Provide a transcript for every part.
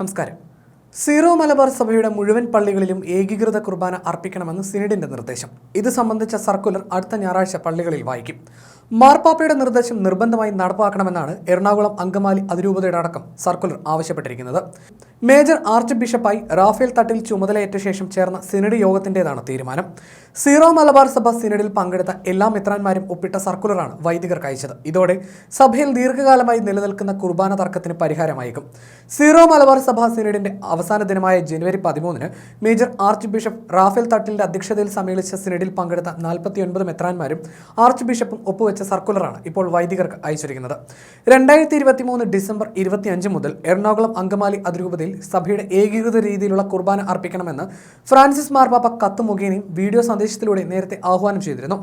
നമസ്കാരം. സീറോ മലബാർ സഭയുടെ മുഴുവൻ പള്ളികളിലും ഏകീകൃത കുർബാന അർപ്പിക്കണമെന്ന് സിനഡിന്റെ നിർദ്ദേശം. ഇത് സംബന്ധിച്ച സർക്കുലർ അടുത്ത ഞായറാഴ്ച പള്ളികളിൽ വായിക്കും. മാർപ്പാപ്പയുടെ നിർദ്ദേശം നിർബന്ധമായി നടപ്പാക്കണമെന്നാണ് എറണാകുളം അങ്കമാലി അതിരൂപതയുടെ അടക്കം സർക്കുലർ ആവശ്യപ്പെട്ടിരിക്കുന്നത്. മേജർ ആർച്ച് ബിഷപ്പായി റാഫേൽ തട്ടിൽ ചുമതലയേറ്റ ശേഷം ചേർന്ന സിനഡ് യോഗത്തിന്റെതാണ് തീരുമാനം. സീറോ മലബാർ സഭ സിനഡിൽ പങ്കെടുത്ത എല്ലാ മിത്രാന്മാരും ഒപ്പിട്ട സർക്കുലറാണ് വൈദികർക്ക് അയച്ചത് ഇതോടെ സഭയിൽ ദീർഘകാലമായി നിലനിൽക്കുന്ന കുർബാന തർക്കത്തിന് പരിഹാരമായേക്കും. സീറോ മലബാർ സഭ സിനഡിന്റെ ദിനമായ ജനുവരി പതിമൂന്നിന് മേജർ ആർച്ച് ബിഷപ്പ് റാഫേൽ തട്ടിലിന്റെ അധ്യക്ഷതയിൽ സമ്മേളിച്ച സിനഡിൽ പങ്കെടുത്ത നാൽപ്പത്തിയൊൻപത് മെത്രാന്മാരും ആർച്ച് ബിഷപ്പും ഒപ്പുവെച്ച സർക്കുലറാണ് ഇപ്പോൾ വൈദികർക്ക് അയച്ചിരിക്കുന്നത്. രണ്ടായിരത്തി ഇരുപത്തി മൂന്ന് ഡിസംബർ ഇരുപത്തിയഞ്ച് മുതൽ എറണാകുളം അങ്കമാലി അതിരൂപതയിൽ സഭയുടെ ഏകീകൃത രീതിയിലുള്ള കുർബാന അർപ്പിക്കണമെന്ന് ഫ്രാൻസിസ് മാർപാപ്പ കത്ത് മുഖേനയും വീഡിയോ സന്ദേശത്തിലൂടെ നേരത്തെ ആഹ്വാനം ചെയ്തിരുന്നു.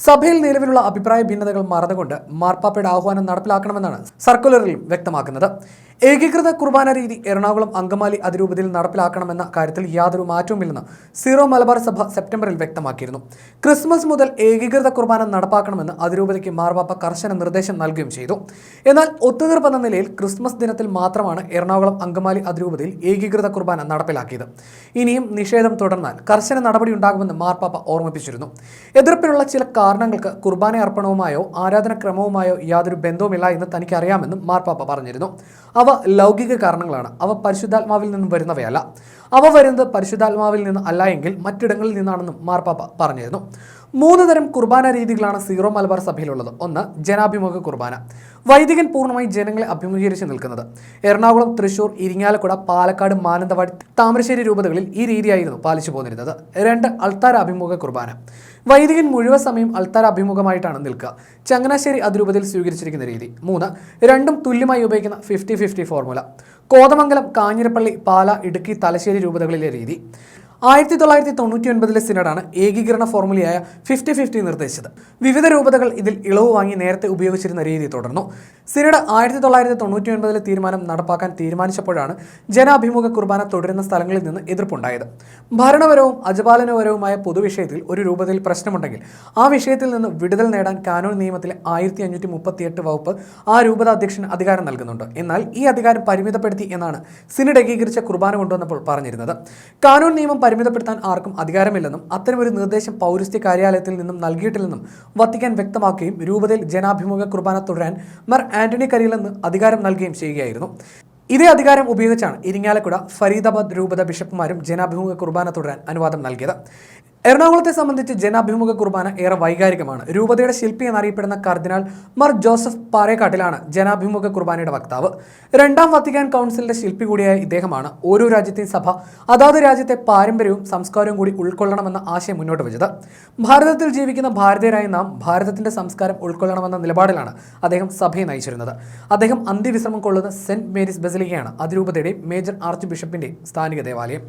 സഭയിൽ നിലവിലുള്ള അഭിപ്രായ ഭിന്നതകൾ മറന്നുകൊണ്ട് മാർപ്പാപ്പയുടെ ആഹ്വാനം നടപ്പിലാക്കണമെന്നാണ് സർക്കുലറിൽ വ്യക്തമാക്കുന്നത്. ഏകീകൃത കുർബാന രീതി എറണാകുളം അങ്കമാലി അതിരൂപതയിൽ നടപ്പിലാക്കണമെന്ന കാര്യത്തിൽ യാതൊരു മാറ്റവുമില്ലെന്ന് സീറോ മലബാർ സഭ സെപ്റ്റംബറിൽ വ്യക്തമാക്കിയിരുന്നു. ക്രിസ്മസ് മുതൽ ഏകീകൃത കുർബാന നടപ്പാക്കണമെന്ന് അതിരൂപതയ്ക്ക് മാർവാപ്പ കർശന നിർദ്ദേശം നൽകുകയും ചെയ്തു. എന്നാൽ ഒത്തുതീർപ്പെന്ന നിലയിൽ ക്രിസ്മസ് ദിനത്തിൽ മാത്രമാണ് എറണാകുളം അങ്കമാലി അതിരൂപതയിൽ ഏകീകൃത കുർബാന നടപ്പിലാക്കിയത്. ഇനിയും നിഷേധം തുടർന്നാൽ കർശന നടപടി ഉണ്ടാകുമെന്ന് മാർപ്പാപ്പ ഓർമ്മിപ്പിച്ചിരുന്നു. എതിർപ്പിനുള്ള ചില കാരണങ്ങൾക്ക് കുർബാന അർപ്പണവുമായോ ആരാധനക്രമവുമായോ യാതൊരു ബന്ധവുമില്ല എന്ന് തനിക്കറിയാമെന്നും മാർപ്പാപ്പ പറഞ്ഞിരുന്നു. അവ ലൗകിക കാരണങ്ങളാണ്. അവ പരിശുദ്ധാത്മാവിൽ നിന്നും വരുന്നവയല്ല. അവ വരുന്നത് പരിശുദ്ധാത്മാവിൽ നിന്ന് അല്ല എങ്കിൽ മറ്റിടങ്ങളിൽ നിന്നാണെന്നും മാർപ്പാപ്പ പറഞ്ഞിരുന്നു. മൂന്ന് തരം കുർബാന രീതികളാണ് സീറോ മലബാർ സഭയിലുള്ളത്. ഒന്ന് ജനാഭിമുഖ കുർബാന. വൈദികൻ പൂർണമായി ജനങ്ങളെ അഭിമുഖീകരിച്ച് നിൽക്കുന്നത്. എറണാകുളം തൃശൂർ ഇരിങ്ങാലക്കുട പാലക്കാട് മാനന്തവാടി താമരശ്ശേരി രൂപതകളിൽ ഈ രീതിയായിരുന്നു പാലിച്ചു പോന്നിരുന്നത്. രണ്ട് അൾത്താര അഭിമുഖ കുർബാന. വൈദികൻ മുഴുവൻ സമയം അൾത്താര അഭിമുഖമായിട്ടാണ് നിൽക്കുക. ചങ്ങനാശ്ശേരി അതിരൂപതയിൽ സ്വീകരിച്ചിരിക്കുന്ന രീതി. മൂന്ന് രണ്ടും തുല്യമായി ഉപയോഗിക്കുന്ന fifty fifty formula Kothamangalam Kanjirappally Pala Idukki Thalassery രൂപതകളിലെ രീതി. ആയിരത്തി തൊള്ളായിരത്തി തൊണ്ണൂറ്റി ഒൻപതിലെ സിനഡാണ് ഏകീകരണ ഫോർമുലയായ ഫിഫ്റ്റി ഫിഫ്റ്റി നിർദ്ദേശിച്ചത്. വിവിധ രൂപതകൾ ഇതിൽ ഇളവ് വാങ്ങി നേരത്തെ ഉപയോഗിച്ചിരുന്ന രീതി തുടർന്നു. സിനഡ് ആയിരത്തി തൊള്ളായിരത്തി തൊണ്ണൂറ്റി ഒൻപതിലെ തീരുമാനം നടപ്പാക്കാൻ തീരുമാനിച്ചപ്പോഴാണ് ജനാഭിമുഖ കുർബാന തുടരുന്ന സ്ഥലങ്ങളിൽ നിന്ന് എതിർപ്പുണ്ടായത്. ഭരണപരവും അജപാലനപരവുമായ പൊതുവിഷയത്തിൽ ഒരു രൂപതയിൽ പ്രശ്നമുണ്ടെങ്കിൽ ആ വിഷയത്തിൽ നിന്ന് വിടുതൽ നേടാൻ കാനൂൺ നിയമത്തിലെ ആയിരത്തി അഞ്ഞൂറ്റി മുപ്പത്തിയെട്ട് വകുപ്പ് ആ രൂപത അധ്യക്ഷൻ അധികാരം നൽകുന്നുണ്ട്. എന്നാൽ ഈ അധികാരം പരിമിതപ്പെടുത്തി എന്നാണ് സിനഡ് ഏകീകരിച്ച കുർബാന കൊണ്ടുവന്നപ്പോൾ പറഞ്ഞിരുന്നത്. കാനൂൺ നിയമം പരിമിതപ്പെടുത്താൻ ആർക്കും അധികാരമില്ലെന്നും അത്തരമൊരു നിർദ്ദേശം പൗരസ്ത്യ കാര്യാലയത്തിൽ നിന്നും നൽകിയിട്ടില്ലെന്നും വത്തിക്കാൻ വ്യക്തമാക്കുകയും രൂപതയിൽ ജനാഭിമുഖ കുർബാന തുടരാൻ മർ ആന്റണി കരിയിലെന്ന് അധികാരം നൽകുകയും ചെയ്യുകയായിരുന്നു. ഇതേ അധികാരം ഉപയോഗിച്ചാണ് ഇരിങ്ങാലക്കുട ഫരീദാബാദ് രൂപത ബിഷപ്പുമാരും ജനാഭിമുഖ കുർബാന തുടരാൻ അനുവാദം നൽകിയത്. എറണാകുളത്തെ സംബന്ധിച്ച് ജനാഭിമുഖ കുർബാന ഏറെ വൈകാരികമാണ്. രൂപതയുടെ ശില്പി എന്നറിയപ്പെടുന്ന കർദിനാൾ മർ ജോസഫ് പാറേക്കാട്ടിലാണ് ജനാഭിമുഖ കുർബാനയുടെ വക്താവ്. രണ്ടാം വത്തിക്കാൻ കൗൺസിലിന്റെ ശില്പി കൂടിയായ ഇദ്ദേഹമാണ് ഓരോ രാജ്യത്തെയും സഭ അതാത് രാജ്യത്തെ പാരമ്പര്യവും സംസ്കാരവും കൂടി ഉൾക്കൊള്ളണമെന്ന ആശയം മുന്നോട്ട് വെച്ചത്. ഭാരതത്തിൽ ജീവിക്കുന്ന ഭാരതീയരായ നാം ഭാരതത്തിന്റെ സംസ്കാരം ഉൾക്കൊള്ളണമെന്ന നിലപാടിലാണ് അദ്ദേഹം സഭയെ നയിച്ചിരുന്നത്. അദ്ദേഹം അന്ത്യവിശ്രമം കൊള്ളുന്ന സെന്റ് മേരീസ് ബസിലിക്കയാണ് അതിരൂപതയുടെ മേജർ ആർച്ച് ബിഷപ്പിന്റെ സ്ഥാനിക ദേവാലയം.